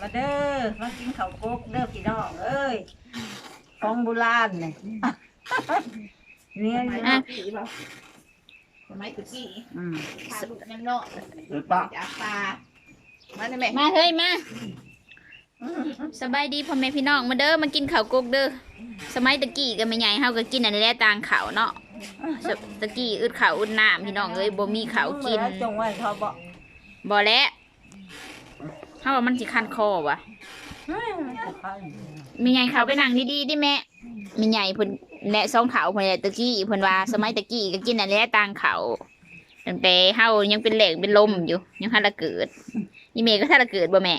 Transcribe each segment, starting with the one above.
มาเด้อมากินข้าวกุ๊กเด้อพี่น้องเอ้ยของโบราณเนี่ยเนี่ยสมัยนะตะกี้บ่สมัยตะกี้อืมพาลูกยังเนาะเออป้าจากปลามาได้ไหมมาเฮ้ยมาสบายดีพ่อแม่พี่น้องมาเด้อมากินข้าวกกเด้อสมัยตะกี้ก็ไม่ใหญ่เฮาก็กินอันนี้แหละต่างข้าวเนาะสตะกี้อึดข้าวอึดน้ำพี่น้องเอ้ยบ่มีข้าวกินเมื่อจงไว้เขาบอกบ่แล้ว เฮาว่ามันสิคันคอวะเฮ้ยจะเข้ามีใหญ่เขาไปนั่งดีๆดิแม่ มีใหญ่เพิ่นแนะสองเถาเพิ่นแหละตะกี้เพิ่นว่าสมัยตะกี้ก็กินอันนี้แหละต่างข้าวตั้งแต่เฮายังเป็นเหล็กเป็นลมอยู่ ยังทันละเกิดนี่แม่ก็ทันละเกิดบ่แม่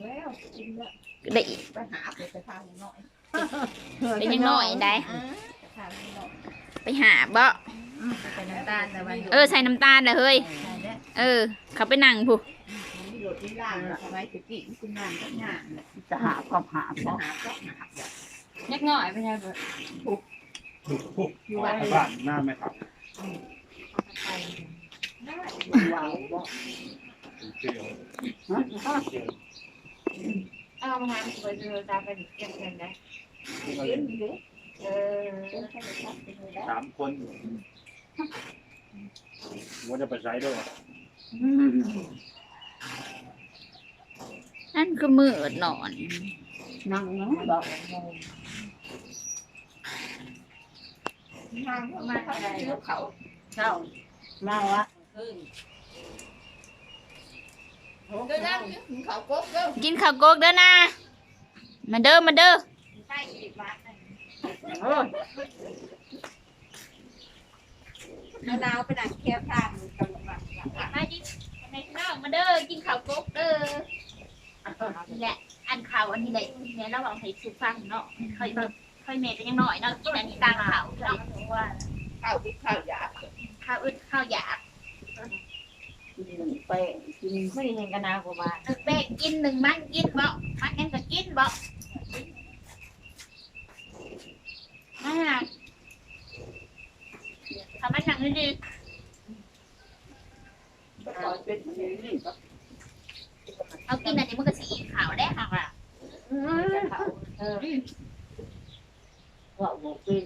แล้วกินแล้วได้อีกไปหาไปไปทานหน่อยเป็นยังน้อยได้อ่าไปทานหน่อยไปหาบ่ไปน้ำตาลแต่ว่าเออใส่น้ำตาลเลยเฮ้ยใช่แล้วเออ เขาไปนั่งผู้มี รถที่ล่างสมัยตะกี้คุณงานกับงานจะหาความหาไปบอกหาก็หาแบบยักหน่อยไปยังอยู่บ้านบ้านหน้าไหมครับไปได้วางบอกเจียวเอามาหาไปเจอตาเป็นเก็บเงินได้เงินเด้เออสามคนว่าจะไปใช้ด้วย นั่นคือมืดนอนนั่งเนาะบอกทางเข้ามาเขาได้เขาเจ้าเมาวะเดินนั่งเขาโก๊กเด้อกินข้าวโกกเด้อนะ มาเด้อมาเด้อใช่อีกบาทโอ้ยมะนาวไปนั่งเคี่ยวทานกันมามาดิ ในน้องมาเด้อกินข้าวโกกเด้อนี่แหละอันข่าวอันนี้แหละแม่เราบอกให้สุฟังเนาะค่อยแบบค่อยแม่ก็ยังน้อยเนาะกินอันนี้ต่างข่าวเนาะว่าข้าวพริกข้าวหยาบข้าวอึดข้าวหยาบกินหนึ่งแป้งกินไม่เห็นกันนะกูว่าตึกแบกกินหนึ่งมันกินบ่มันยังก็กินบ่อ่าทำมันหนังดี ก่อนเป็นนี่ก็ๆเอากินอันนี้มันก็สีขาวได้ค่ะว่ะเขาเออว่าบอกเป็น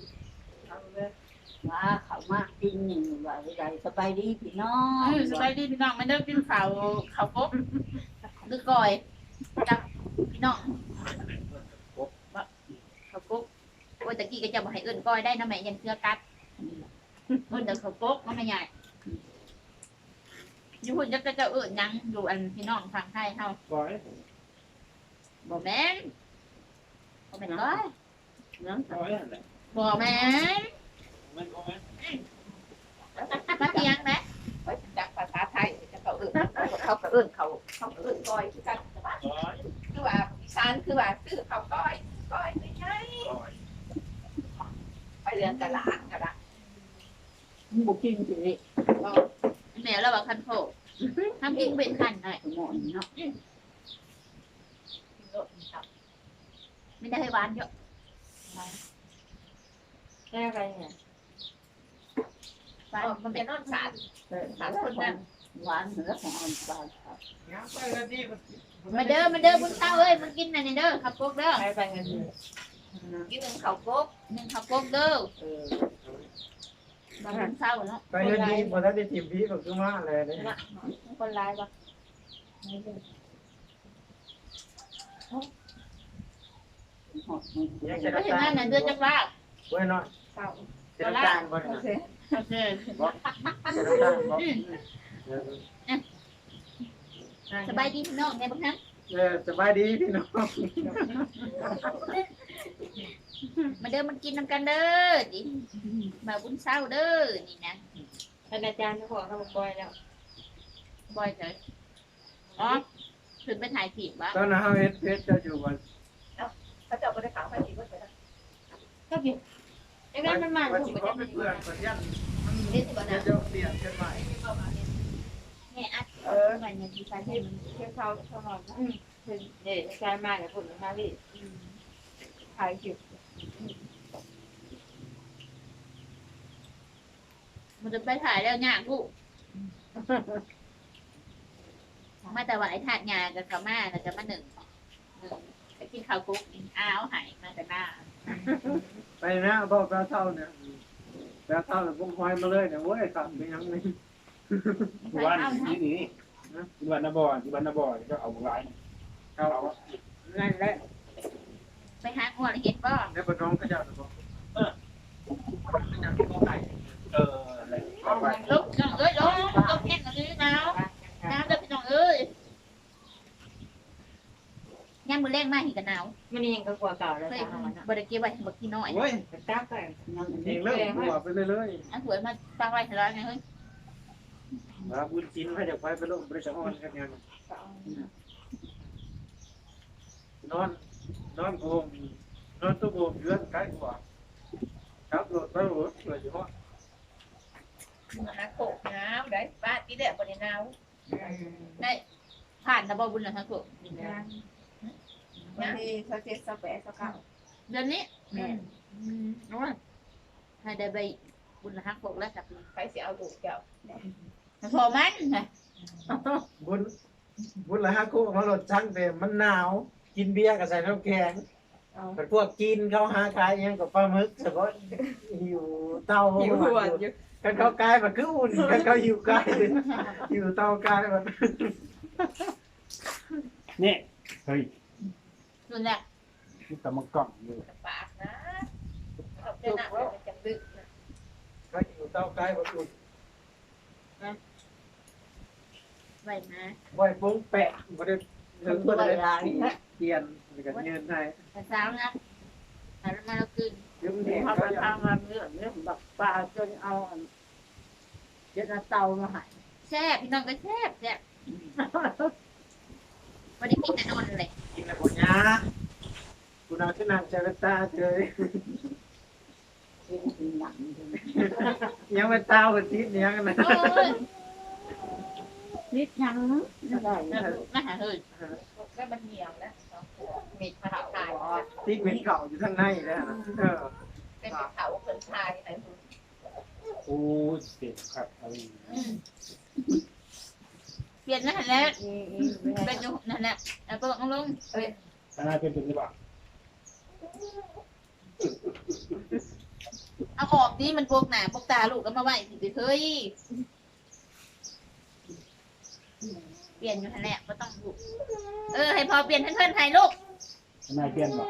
ว่าเขามากกินหนึ่งว่าใดสบายดีพี่น้องสบายดีพี่น้องไมันเด้กินข้าวข้าวกบหรือก่อยจับพี่น้องข้าวกบโอ้ยตะกี้ก็จะบอกให้เอิ้นก้อยได้นะแม่ยันเสื้อกัดเอิ้นแต่ข้าวกบมันไม่ใหญ่ อยู่หุ่นจะจะจะเอิ้นหยังอยู่อันพี่น้องทางไทยเฮาก้อยบ่แม่นบ่แม่นก้อยน้องก้อยอะไรบ่แม่นมันก้อยมาเตียงนะไปจากภาษาไทยจะเขาเอื่นเขาก็เอื่นเขาเขาก็เอื่นก้อยคือกันก้อยคือว่าอีสานคือว่าซื้อเขาก้อยก้อยไม่ใช่ก้อยไปเรียนตลาดกระดาษบุกินสิแม่เราบอกคันโผ ทำกินเป็นคันหน่อยหมอนเนาะไม่ได้ให้หวานเยอะแค่อะไรเนี่ยหวานมันเป็เป็นนนอนสารสามคนหวานเหนือของอ่อนปลาครับมาเด้อมาเด้อบุญเต้าเอ้ยมากินอันนี้เด้อขับโกกเด้อไปไปเงินกินหนึ่งเขาโก๊กหนึ่งขับโกกเด้อ เออมาบุญเต้าเนาะไปเฮ็ดดีพอถ้าได้ทีมพี่ก็คือมาเลยเนี่ยคนร้ายปะหอดยังจะก็น้ำเห็นตาลนั่นน่ะเดือนจักรว่าเว้ยน้อยเก่าจะน้ำตาลบ่โอเนี่ยเคโอเคจะน้ำตาลบ่สบายดีพี่น้องแม่บังคับเออสบายดีพี่น้อง มาเด้อมันกินน้ำกันเด้อดิมาบุญเศร้าเด้อนี่นะท่านอาจารย์เขาบอกเขาบอกก้อยแล้วบ่อยเลยอ๋อขึ้นไปถ่ายผีวะตอนนั้นเฮาเฮ็ดเพชรจะอยู่วันเขาจะเอาไปได้ขาวไปอีกก็ไปได้ก็ผิดไอ้แม่มันมาวันถูที่กเขาไปไปเพื่อนก่อนยันเล่นสิบ่เดี๋ยนะวจะเปลี่ยนกันใหม่แม่อัดเออมันเนี่ยที่ใส่ที่เที่ยวเขาเขานอนเนี่ยอาจารย์มาเนี่ยผมมาพี่ถ่ายคลิป มันจะไปถ่ายแล้วเนี่ยกูถ่มาแต่ว่าไอ้ถาดงานกับเขามาก็จะมาหนึ่งหนึ่งไปกินข้าวกุ๊กอ้าวหายมาแต่หน้า ไปนะบอกแปลเท่าเนี่ยแปลเท่าเนี่ยพวกคอยมาเลยเนี่ยเว้ยขับไปยังไงที่บ้านนี่นี่ที่บ้านนาบอยที่บ้านนาบอยก็เอาหลายเขานั่นแหละ ไปหาหัวเห็ดบ่ในปน้องก็จะบอกเออยังก็ไก่เอออะไรเอาไปลูกน้องเอ้ยลูกลูกแห้งกันเลยหนาวหนาวเด้อพี่น้องเอ้ยย่างมือแรงมากเห็นกันหนาวมันยังก็กลัวเก่าแล้วเฮ้ยบริเก็บไว้ให้บักกี่น้อยเว้ยตักไปเองเลิกหัวไปเรื่อยอันสวยมาตั้งไว้ให้ร้อยไงเฮ้ยๆครับบุญจินให้จากไปไปลงบริษัทอ่อนกันยังนอน นอนโกมนอนตู้โกมเดือนใกล้กว่าครับรถไปรถเลยอยู่ห้องหาโขกนาวได้บ้านที่เด็กบริหนาวได้ผ่านนะบ่บุญนะทั้งโขกบางทีเขาเจ็ดสแปดสเก้าเดือนนี้น้องให้ได้ไปบุญนะทั้งโขกแล้วจับใครสิเอาถูกเจ้าพอมันบุญบุญละห้าคู่เขารถช่างเต็มมันหนาว กินเบียร์กับใส่น้ำแข็งเอาเป็นพวกกินเขาหากายยังกับปลาหมึกเฉพาะอยู่เตาหิวหัวอยู่กันเขากายมันคืออุ่นกันเขาอยู่กายอยู่เตากายมันนี่เฮ้ยส่วนแรกนี่ตะมังกล่องอยู่ปากนะเอาเจ้าหน้ามันจะดึกนะเขาอยู่เตากายมันอุ่นไว้นะบ่อยปุ้งแปะบ่ได้ถึงบ่ได้ เปลี่ยนมันก็เงินให้แต่เช้านะหามาเรากินยืมเด็กเขาเขาไปอยากทำงานเรื่องเรื่องแบบปลาจนเอาอันเจ็ดเตามาใหายแซ่บพี่น้องก็แซ่บแซ่บวันนี้กินแต่นอนเลยกินแล้วบ่ยาคุณเอาขึ้นนั่งเจรตาเฉยกินหนังยังไม่เตากันทิศยังนะโอ้ยนิดยังไม่ได้น่าหาเฮ้ย ก็มันเหนียวนะ มีดเผาทายทิศเป็นเก่าอยู่ข้างในนะเออเป็นเผาเกินทายไหนโอ้เจ็บครับอะไรเปลี่ยนนั่นแหละเป็นอยู่นั่นแหละเอาไปลงลงอันนั้นเป็นเป็นหรือเปล่าเอาออกนี่มันพวกหนาพวกตาลูกก็มาไหวสิเฮ้ยเปลี่ยนอยู่นั่นแหละก็ต้องลูกเออ ให้พอเปลี่ยนเพื่อนๆให้ลูกอั นนั้นเปลี่ยนป่ะ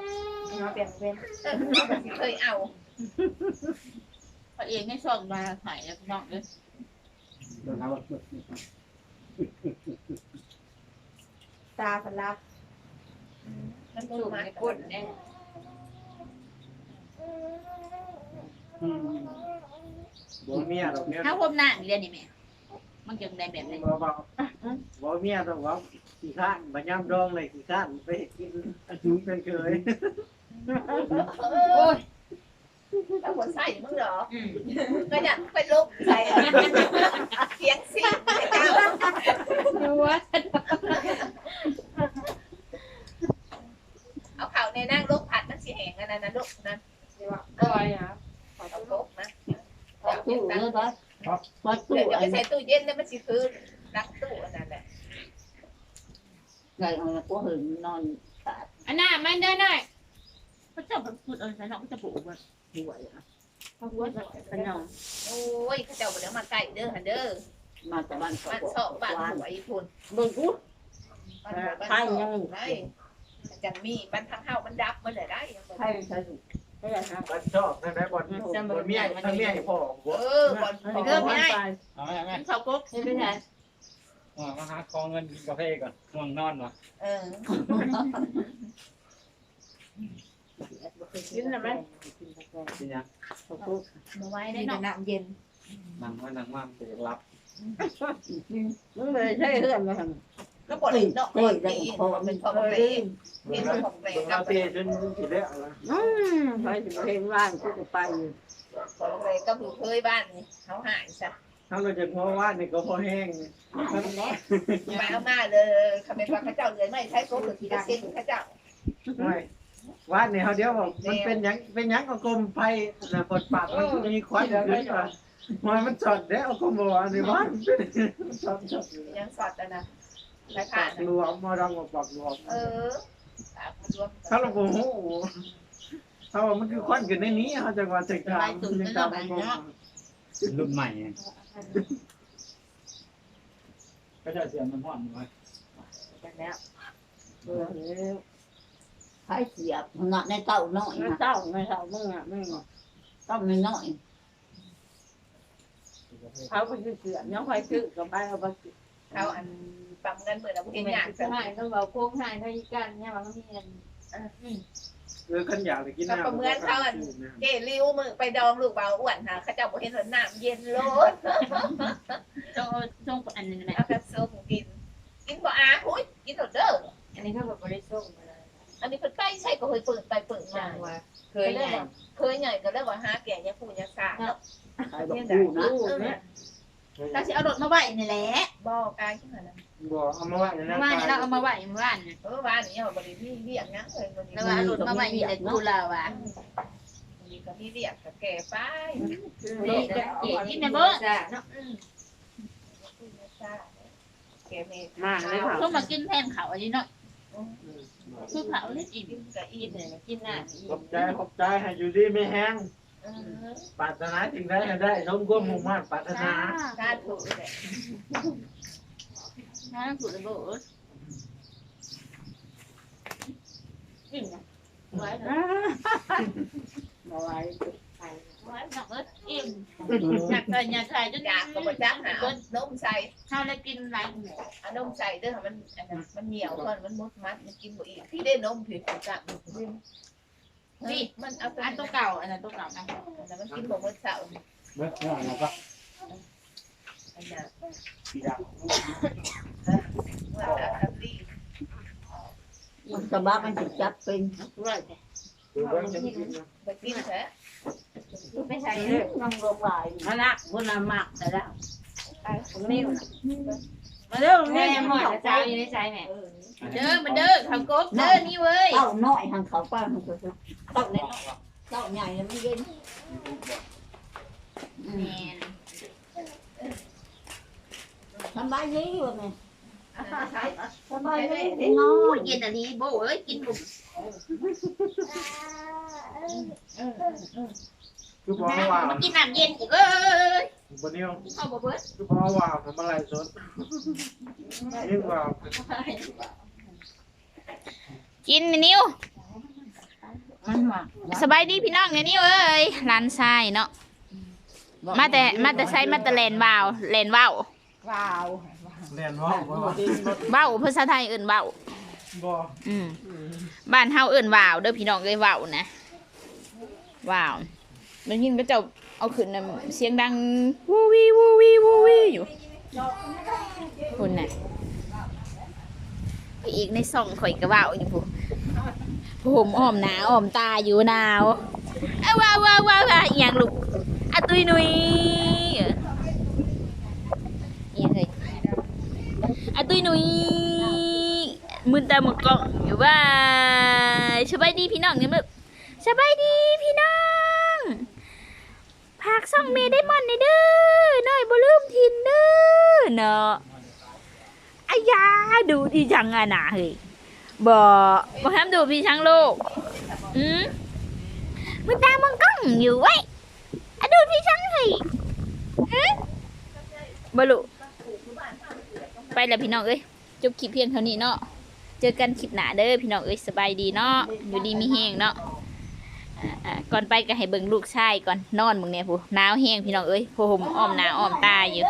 เปลี่ยนเป็นเคยเอาพอเองให้ส่องมาหายแล้วพี่น้องเลยเดี๋ยวนะว่าตาพลักมันสูงมาก้นเนี่ยอืมบ่เมียดอกเนี้ยถ้าคมหน้านี่เรียนนี่แม่มันจะได้แบบไหนบ่เบาบ่เมียต้องว่า ขี้ข้านบ่ย่ำดองเลยขี้ข้านไปกินอายุเป็นเคยโอ้ยแล้วหัวใส่มึงเหรออืมก็อยากไปลุกใส่เสียงสิเจ้าดูว่าเอาเข่าในนั่งลุกผัดมันสีแหงกันนะนะลุกนะก็ไอ้ฮะเอาลุกนะตู้เลยปะพอตู้เดี๋ยวไอ้ไปใส่ตู้เย็นเนี่ยมันสีคือรักตู้อันนั้นแหละ ไก่ของกูหึงนอนตาดอันน่ะมันเดินหน่อยพระเจ้าพระพุทธเออใส่น้องพระเจ้าปู่ว่าหัวอะพระหัวจะขนมโอ้ยเขาเจ้าเดี๋ยวมาไก่เด้อหันเด้อมาจากบ้านบ้านเสาะบ้านหัวอีพุ่นมึงกูบ้านหัวบ้านเสาะได้จังมีบ้านทางเฮามันดับมันเลยได้ใช่ใช่ใช่ฮะบ่ชอบนั่นแหละบ่บ่เมียทั้งเมียให้พ่อเออบอลเริ่มไม่ได้เอาไหมเอาไหมมันเขากุ๊กไม่เป็นไร อ่ามาหาคอเงินกินกาแฟก่อนง่วงนอนวะเออกินอะไรไหมสิหยังมาไว้ได้นี่เนาะน้ำเย็นนั่งว่านั่งว่างจะรับมึงเลยใช่เพื่อนมาทก็ปวดเนาะตีเป็นพอเปรย์เป็นพอเปรบ่ย์เอากับเตจนสิแล้วล่ะำอืมไปถึงเพลงว่างกูก็ไปอยู่พอเปรย์ก็คือเคยบ้านนี่เขาหายซะ ถ้าเราจะพอว่านี่ก็พอแห้งไปเอามาเลยคำเป็นว่าพระเจ้าเลยไม่ใช่โกหกทีละเส้นพระเจ้าไม่ว่านี่ยเขาเดียวบอกมันเป็นยังเป็นยังก็กลมไฟน่ะปดปากมันมีควันขึ้นว่ามันมันจอดเด้เอากลมบ่ว่านี่ว่านจอดจอดยังสอดนะสายปากรวมมาดังกว่าปากรวมเออปากรวมถ้าเราโอ้โหถ้าว่ามันคือควันขึ้นในนี้เขาจะว่าจะกลางจะกลางมันรุ่นใหม่ ก็จะเสียมันห่อนไว้กันแล้วเออใครเสียบหนักในเต้าน้อยไม่นะเศร้าไม่เศร้ามึงอะมึงต้องน้อยเขาไปซื้อเสือยังคอยซื้อกับไปเอาไปเขาอันปั๊มเงินเปิดเอาเงินอย่างสมัยต้องเอาโค้งให้ให้กันเนี่ยมันมีเงิน เออขันอยากเลยกินน้ำเกลิวมือไปดองลูกเบาอ้วนค่ะเขาจะบอกเห็นว่าน้ำเย็นโลดต้องเอาต้องอันนึงนะเอากระส้มกิน กินบ่อาหุ้ยกินหมดเด้ออันนี้เขาแบบบริสุทธิ์อันนี้เพิ่นไปใช่ก็เคยเปิดไปเปิดมาเคยไงเคยใหญ่ก็เลยว่าหาแก่ยาปูยาสาเนาะๆใครบอกกูนะ เราจะเอารถมาไว้นี่แหละบอกกายขึ้นมาแล้วบ่เอามาไว้ในเมื่นั้อนวานนี้เราเอามาไว้เมื่อวานเออวานนี้เอาบริที่เรียกนะเลยบริเราเอารถมาไว้นี่แหละกูเราอะบริกับที่เรียกกับแก่ไปนี่ก็เก๋กินนะเบ้อเนาะอืมแก่เมย์มากเลยค่ะต้องมากินแทนเขาอันนี้เนาะคือเขาเล่นอิ่มกินกับอีเนี่ยกินหน้าอีขอบใจขอบใจให้อยู่ดีไม่แห้งเออ ปรารถนาสิ่งใดให้ได้สมความมุ่งมั่นปรารถนาสาธุเลยน่าสุดเลยเบ้ออิ่มนะไว้นะมาไว้ไว้หนักเอิ้นอิ่มอยากใส่อยากใส่จนอยากกับประจักหาวนมใส่ข้าวแล้วกินหลายหมูเอานมใส่เด้อมันมันเหนียวก่อนมันมดมัดมันกินบ่อีกพี่ได้นมผิวจับ นี่มันเอาอันตัวเก่าอันนั้นตัวเก่านะแต่มันกินบ่หมดเสาร์เมื่อเมื่อไหร่ก็อันนั้นปีดาเมื่ออันนี้มันสบายมันจะจับเป็นร้อยแต่ดูเบิ่งจะกินนะไปกินแท้ไม่ใช่นั่งลงไหลมาละคนละหมักแต่ละนิ้วนะ มาเร็วแม่แม่หมหมดดใจอยู่ในใจแม่เด้อมันเด้อเขากบเด้อนี่เว้ยเต้าน้อยทางเขาป้าทางเขาเต้าเล็กเต้าใหญ่มันเย็นแม่นสบายดีวะแม่ใช่สบายดีน้อโอ้ยยเย็นอันนี้โบ้เอ้ยกินบุกคือพอว่ามากินน้ำเย็นอีกเอ้ย บ่เนียวเอาบ่เบิดคือพอว่าทำอะไรสดยิ่งว่ากินนิ้วมันหมักสบายดีพี่น้องเนี่ยนิ้วเอ้ยร้านทรายเนาะมาแต่มาแต่ไซมาแต่แลนวาวแลนว่าวว้าวเรียนว่าบ่ว่าวภาษาไทยเอิ่นว่าวบ่อืมบ้านเฮาเอิ่นว่าวเด้อพี่น้องเอ้ยว่าวนะว่าวแล้วยินก็จะ เอาขึ้นน่ะเสียงดังวูวีวูวีวูวีอยู่คุณน่ะไปอีกในซ่องข่อยก็ว่าอยู่ผู้ผมอ้อมหนาอ้อมตาอยู่หนาวอ้าว้าวว้าวว้าวอหย่างลูกอะตุยนุยเอย่างเลยอะตุยนุยมึนตาหมดกล่องอยู่ว่าสบายดีพี่น้องเนี่ยมึกสบายดีพี่น้อง พากซ่องเมได้มอนในเด้อน้อยบ่ลืมทินเด้อเนาะอายาดูที่จังอะนะเฮ้ยบ่บ่ห้ามดูพี่ช้างโลกอืมมึงตามึงก้องอยู่ไว้อะดูพี่ช้างเฮ้ยอืมบ่รู้ไปแล้วพี่น้องเอ้ยจบคลิปเพียงเท่านี้เนาะเจอกันคลิปหน้าเด้อพี่น้องเอ้ยสบายดีเนาะอยู่ดีมีแหงเนาะ ก่อนไปก็ให้เบิ่งลูกชายก่อนนอนมึงเนี่ยผู้หนาวแห้งพี่น้องเอ้ยผู้ห่มอ้อมหน้าอ้อมตาอยู่